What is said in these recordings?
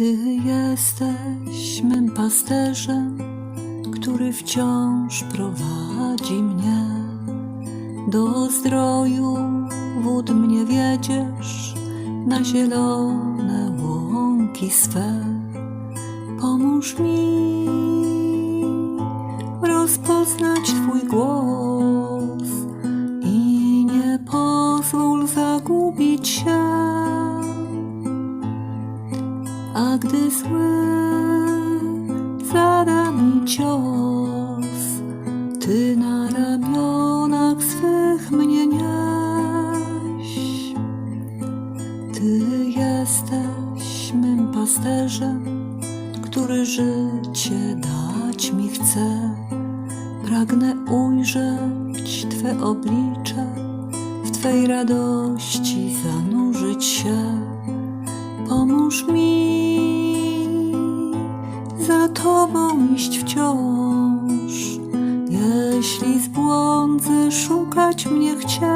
Ty jesteś mym pasterzem, który wciąż prowadzi mnie. Do zdroju wód mnie wiedziesz, na zielone łąki swe. Pomóż mi rozpoznać Twój głos A gdy zły zada mi cios, Ty na ramionach swych mnie nieś. Ty jesteś mym pasterzem, który życie dać mi chce. Pragnę ujrzeć Twe oblicze, w Twej radości zanurzyć się. Tobą iść wciąż, jeśli zbłądzę szukać mnie chciej.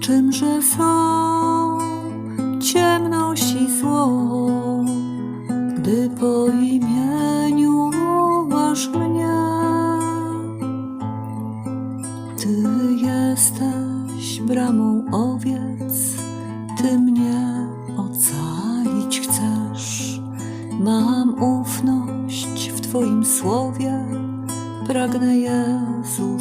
Czymże są ciemność i zło, gdy po imieniu wołasz mnie. Ty jesteś bramą owiec, Ty mnie Mam ufność w Twoim słowie, pragnę Jezu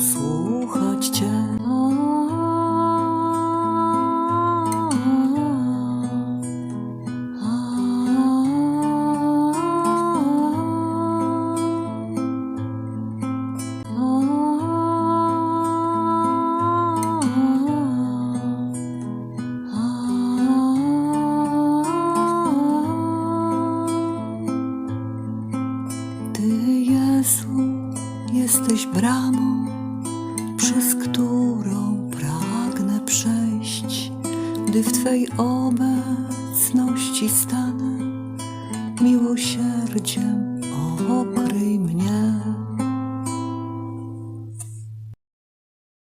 jesteś bramą, przez którą pragnę przejść, gdy w Twej obecności stanę, miłosierdziem mnie.